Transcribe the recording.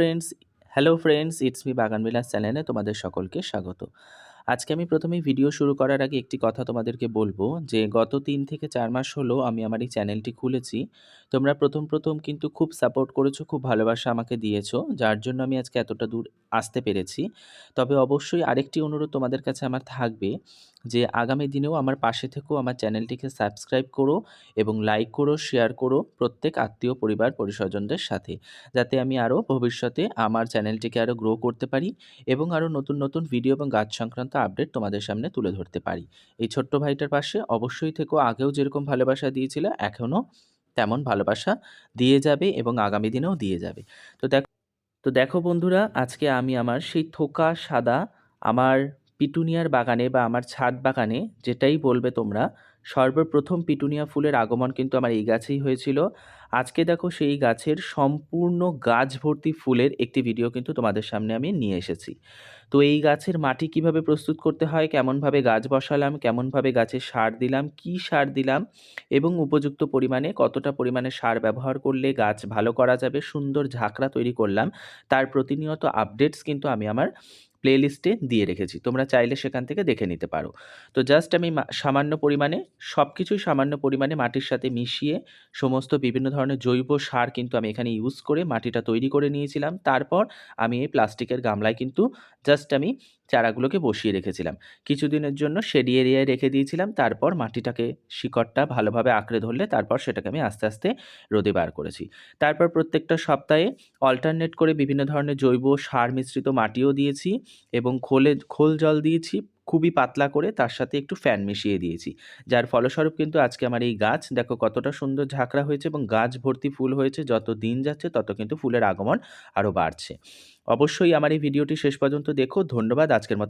Friends hello friends it's me Baganbilas চ্যানেলে তোমাদের সকলকে স্বাগত। আজকে আমি প্রথমে ভিডিও শুরু করার আগে একটি কথা তোমাদেরকে বলব যে, গত তিন থেকে চার মাস হলো আমি আমার এই চ্যানেলটি খুলেছি। তোমরা প্রথম প্রথম কিন্তু খুব সাপোর্ট করেছ, খুব ভালোবাসা আমাকে দিয়েছ, যার জন্য আমি আজকে এতটা দূর আসতে পেরেছি। তবে অবশ্যই আরেকটি অনুরোধ তোমাদের কাছে আমার থাকবে যে, আগামী দিনেও আমার পাশে থেকেও আমার চ্যানেলটিকে সাবস্ক্রাইব করো এবং লাইক করো, শেয়ার করো প্রত্যেক আত্মীয় পরিবার পরিস্বজনদের সাথে। যাতে আমি আরও ভবিষ্যতে আমার চ্যানেলটিকে আরও গ্রো করতে পারি এবং আরও নতুন নতুন ভিডিও এবং গাছ সংক্রান্ত আপডেট তোমাদের সামনে তুলে ধরতে পারি। এই ছোট্ট ভাইটার পাশে অবশ্যই থেকেও আগেও যেরকম ভালোবাসা দিয়েছিল, এখনও তেমন ভালোবাসা দিয়ে যাবে এবং আগামী দিনেও দিয়ে যাবে। তো দেখো তো দেখো বন্ধুরা আজকে আমি আমার সেই থোকা সাদা আমার পিটুনিয়ার বাগানে বা আমার ছাদ বাগানে যেটাই বলবে তোমরা, সর্বপ্রথম পিটুনিয়া ফুলের আগমন কিন্তু আমার এই গাছেই হয়েছিল। আজকে দেখো সেই গাছের সম্পূর্ণ গাছ ভর্তি ফুলের একটি ভিডিও কিন্তু তোমাদের সামনে আমি নিয়ে এসেছি। তো এই গাছের মাটি কীভাবে প্রস্তুত করতে হয়, কেমনভাবে গাছ বসালাম, কেমনভাবে গাছে সার দিলাম, কি সার দিলাম এবং উপযুক্ত পরিমাণে কতটা পরিমাণে সার ব্যবহার করলে গাছ ভালো করা যাবে, সুন্দর ঝাঁকড়া তৈরি করলাম, তার প্রতিনিয়ত আপডেটস কিন্তু আমি আমার প্লেলিস্টে দিয়ে রেখেছি। তোমরা চাইলে সেখান থেকে দেখে নিতে পারো। তো জাস্ট আমি সামান্য পরিমাণে সব কিছুই সামান্য পরিমাণে মাটির সাথে মিশিয়ে সমস্ত বিভিন্ন ধরনের জৈব সার কিন্তু আমি এখানে ইউজ করে মাটিটা তৈরি করে নিয়েছিলাম। তারপর আমি এই প্লাস্টিকের গামলায় কিন্তু জাস্ট আমি চারাগুলোকে বসিয়ে রেখেছিলাম। কিছুদিনের জন্য শেডি এরিয়ায় রেখে দিয়েছিলাম, তারপর মাটিটাকে, শিকড়টা ভালোভাবে আঁকড়ে ধরলে তারপর সেটাকে আমি আস্তে আস্তে রোদে বার করেছি। তারপর প্রত্যেকটা সপ্তাহে অল্টারনেট করে বিভিন্ন ধরনের জৈব সার মিশ্রিত মাটিও দিয়েছি এবং খোলে, খোল জল দিয়েছি খুবই পাতলা করে তার সাথে একটু ফ্যান মিশিয়ে দিয়েছি। যার ফলস্বরূপ কিন্তু আজকে আমার এই গাছ, দেখো কতটা সুন্দর ঝাঁকড়া হয়েছে এবং গাছ ভর্তি ফুল হয়েছে। যত দিন যাচ্ছে, তত কিন্তু ফুলের আগমন আরও বাড়ছে। অবশ্যই আমার এই ভিডিওটি শেষ পর্যন্ত দেখো। ধন্যবাদ আজকের মতো।